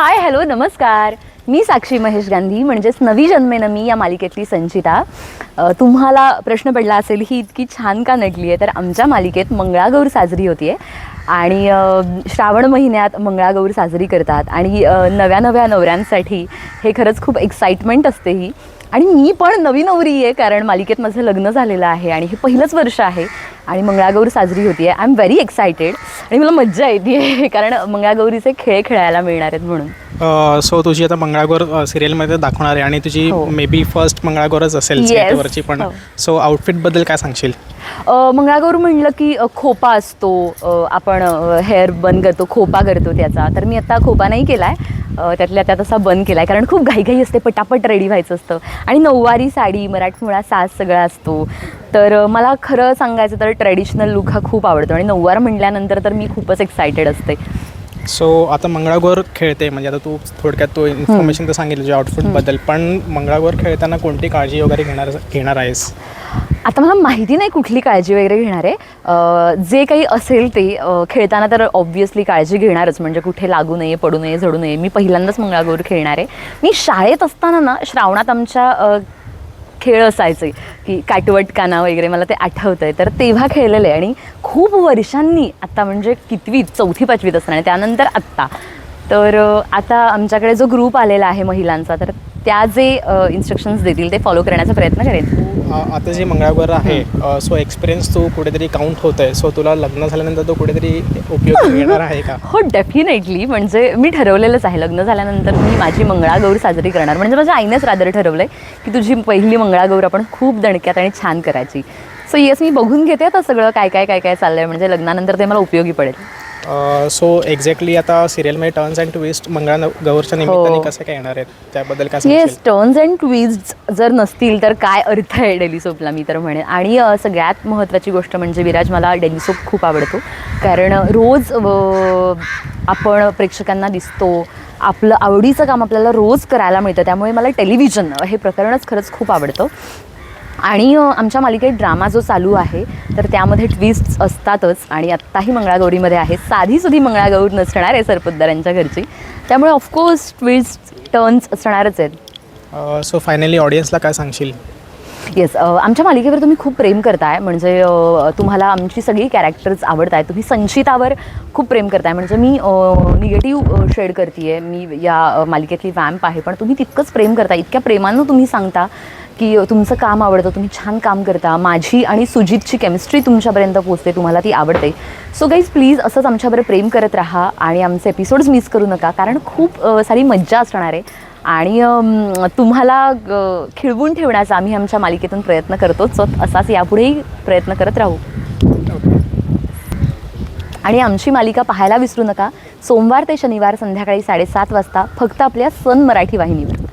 Hi hello नमस्कार. मी साक्षी महेश गांधी म्हणजेच नवी जन्मेनं मी या मालिकेतली संचिता. तुम्हाला प्रश्न पडला असेल ही इतकी छान का नटली आहे? तर आमच्या मालिकेत मंगळागौर साजरी होतीये. आणि श्रावण महिन्यात मंगळागौर साजरी करतात. आणि नव्या नव्या नवऱ्यांसाठी हे खरंच खूप एक्साइटमेंट असते ही. आणि मी पण नवी नवरी आहे कारण मालिकेत माझं लग्न झालेलं आहे. आणि हे पहिलंच वर्ष आहे. आणि मंगळागौर साजरी होती आहे आय एम व्हेरी एक्सायटेड आणि मला मज्जा येते कारण मंगळागौरीचे खेळ खेळायला मिळणार आहेत म्हणून सो तुझी आता मंगळागौर सिरियलमध्ये दाखवणार आहे आणि तुझी हो. मे बी फर्स्ट मंगळागौरच असेल. सेटवरची पण हो. सो आउटफिटबद्दल काय सांगशील मंगळागौर म्हणलं की खोपा असतो आपण हेअर बन करतो खोपा करतो त्याचा तर मी आता खोपा नाही केला आहे त्यातल्या त्यात असा बन केला आहे कारण खूप घाईघाई असते पटापट रेडी व्हायचं असतं आणि नऊवारी साडी मराठमोळा साज सगळा असतो तर मला खरं सांगायचं तर ट्रेडिशनल लुक हा खूप आवडतो आणि नऊवार म्हटल्यानंतर तर मी खूपच एक्सायटेड असते. सो आता मंगळागौर खेळते म्हणजे आता तू थोडक्यात तू इन्फॉर्मेशन तर सांगितलं तुझ्या आउटफिटबद्दल पण मंगळागौर खेळताना कोणती काळजी वगैरे घेणार घेणार आहेस? आता मला माहिती नाही कुठली काळजी वगैरे घेणार आहे. जे काही असेल ते खेळताना तर ऑब्व्हियसली काळजी घेणारच म्हणजे कुठे लागू नये पडू नये झडू नये. मी पहिल्यांदाच मंगळागौर खेळणार आहे. मी शाळेत असताना ना श्रावणात आमच्या खेळ असायचे की काटवट काना वगैरे मला ते आठवतं आहे तर तेव्हा खेळलेलं आहे आणि खूप वर्षांनी आत्ता म्हणजे कितवीत चौथी पाचवीत असताना आणि त्यानंतर आत्ता. तर आता आमच्याकडे जो ग्रुप आलेला आहे महिलांचा तर त्या जे इन्स्ट्रक्शन्स देतील ते फॉलो करण्याचा प्रयत्न करेन. आता जे मंगळागौर आहे सो एक्सपिरियन्स तू कुठेतरी काउंट होत आहे सो तुला लग्न झाल्यानंतर तो कुठेतरी उपयोग येणार आहे का? हो डेफिनेटली म्हणजे मी ठरवलेलंच आहे. लग्न झाल्यानंतर मी माझी मंगळागौर साजरी करणार. म्हणजे माझ्या आईनेच रादर ठरवलं आहे की तुझी पहिली मंगळागौर आपण खूप दणक्यात आणि छान करायची. सो येस मी बघून घेते आता सगळं काय काय काय काय चाललंय. म्हणजे लग्नानंतर ते मला उपयोगी पडेल. सो एक्झॅक्टली आता सिरियलमध्ये टर्न्स अँड ट्विस्ट मंगळागौरच्या निमित्ताने हो. कसं काय येणार आहेत? त्याबद्दल काय येस टर्न्स अँड ट्विस्ट जर नसतील तर काय अर्थ आहे डेली सोपला मी तर म्हणेन. आणि सगळ्यात महत्त्वाची गोष्ट म्हणजे विराज मला डेली सोप खूप आवडतो. कारण रोज आपण प्रेक्षकांना दिसतो आपलं आवडीचं काम आपल्याला रोज करायला मिळतं त्यामुळे मला टेलिव्हिजन हे प्रकरणच खरंच खूप आवडतं. आणि आमच्या मालिकेत ड्रामा जो चालू आहे तर त्यामध्ये ट्विस्ट असतातच आणि आत्ताही मंगळागौरीमध्ये आहे. साधी सुधी मंगळागौर नसणार आहे सरपोतदारांच्या घरची. त्यामुळे ऑफकोर्स ट्विस्ट टर्न्स असणारच आहेत. सो फायनली ऑडियन्सला काय सांगशील? येस आमच्या मालिकेवर तुम्ही खूप प्रेम करताय. म्हणजे तुम्हाला आमची सगळी कॅरेक्टर्स आवडत आहेत तुम्ही संचितावर खूप प्रेम करताय. म्हणजे मी निगेटिव्ह शेड करते मी या मालिकेतली वॅम्प आहे. पण तुम्ही तितकंच प्रेम करता इतक्या प्रेमानं तुम्ही सांगता. की तुमचं काम आवडतं तुम्ही छान काम करता माझी आणि सुजितची केमिस्ट्री तुमच्यापर्यंत पोचते तुम्हाला ती आवडते. सो गाईज प्लीज असंच आमच्यावर प्रेम करत राहा आणि आमचे एपिसोड्स मिस करू नका कारण खूप सारी मज्जा असणार आहे. आणि तुम्हाला खिळवून ठेवण्याचा आम्ही आमच्या मालिकेतून प्रयत्न करतोच सो असाच यापुढेही प्रयत्न करत राहू. आणि आमची मालिका पाहायला विसरू नका. सोमवार ते शनिवार संध्याकाळी साडेसात वाजता फक्त आपल्या सन मराठी वाहिनीवर.